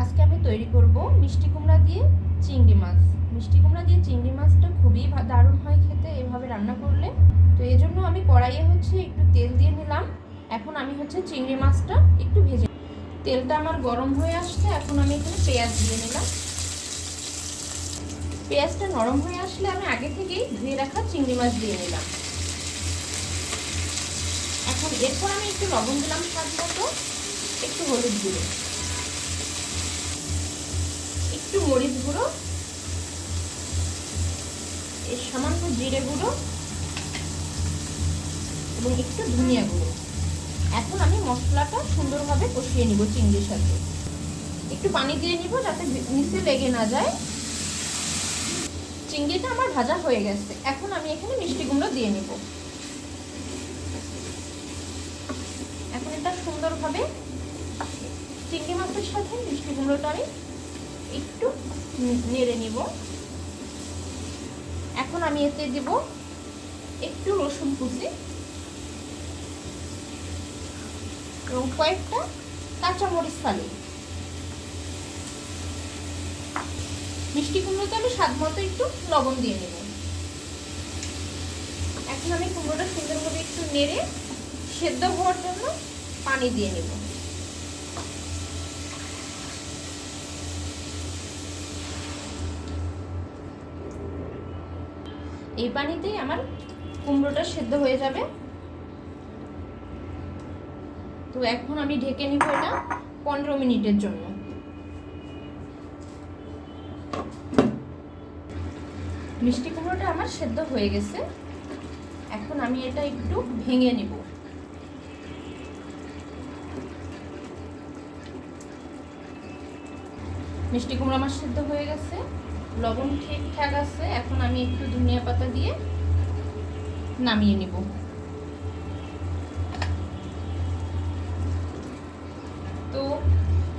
আজকে আমি তৈরি করব মিষ্টি কুমড়া দিয়ে চিংড়ি মাছ। মিষ্টি কুমড়া দিয়ে চিংড়ি মাছটা খুবই দারুণ হয় খেতে, এভাবে রান্না করলে। তো এই জন্য আমি কড়াইয়ে হচ্ছে একটু তেল দিয়ে নিলাম। এখন আমি হচ্ছে চিংড়ি মাছটা একটু ভেজে তেলটা আমার গরম হয়ে আসছে, এখন আমি এখানে পেঁয়াজ দিয়ে নিলাম। পেঁয়াজটা নরম হয়ে আসলে আমি আগে থেকেই ধুয়ে রাখা চিংড়ি মাছ দিয়ে নিলাম। এখন এরপর আমি একটু লবণ দিলাম স্বাদ মতো, একটু হলুদ গুঁড়ো। একটু মরিচ গুঁড়ো, এর সামান্য জিরে গুঁড়ো এবং একটু ধনিয়া গুঁড়ো। এখন আমি মশলাটা সুন্দরভাবে কষিয়ে নিব চিংড়ির সাথে। একটু পানি দিয়ে নিব যাতে নিচে লেগে না যায়। চিংড়িটা আমার ভাজা হয়ে গেছে। এখন আমি এখানে মিষ্টি কুমড়ো দিয়ে নিব। এখন এটা সুন্দরভাবে চিংড়ি মাছের সাথে মিষ্টি কুমড়োটা আমি একটু নেড়ে নিব। এখন আমি এতে দেব একটু রসুন কুচি। এবং কয়েকটা কাঁচামরিচ ফালি। মিষ্টি কুমড়োতে আমি স্বাদ মতো একটু লবণ দিয়ে নেব। এখন আমি কুমড়োটা সুন্দরভাবে একটু নেড়ে সেদ্ধ হওয়ার জন্য পানি দিয়ে নেব। এই পানিতেই আমার কুমড়োটা সেদ্ধ হয়ে যাবে। তো এখন আমি ঢেকে নিব এটা পনেরো মিনিটের জন্য। মিষ্টি কুমড়োটা আমার সেদ্ধ হয়ে গেছে। এখন আমি এটা একটু ভেঙে নিব। মিষ্টি কুমড়ো আমার সেদ্ধ হয়ে গেছে। লবণ ঠিকঠাক আছে, এখন আমি একটু ধনিয়া পাতা দিয়ে নামিয়ে নিব। তো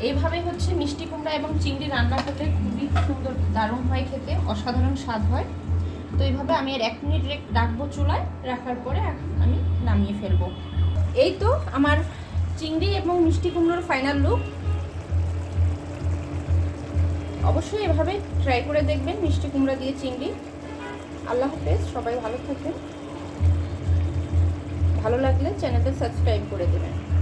এইভাবে হচ্ছে মিষ্টি কুমড়া এবং চিংড়ি রান্না করলে খুবই সুন্দর, দারুণ হয় খেতে, অসাধারণ স্বাদ হয়। তো এইভাবে আমি আর এক মিনিট রেখ- রাখব চুলায়, রাখার পরে আমি নামিয়ে ফেলব। এই তো আমার চিংড়ি এবং মিষ্টি কুমড়োর ফাইনাল লুক অবশ্যই এভাবে ট্রাই করে দেখবেন, মিষ্টি কুমড়া দিয়ে চিংড়ি। আল্লাহ হাফেজ, সবাই ভালো থাকবেন। ভালো লাগলে চ্যানেলটা সাবস্ক্রাইব করে দেবেন।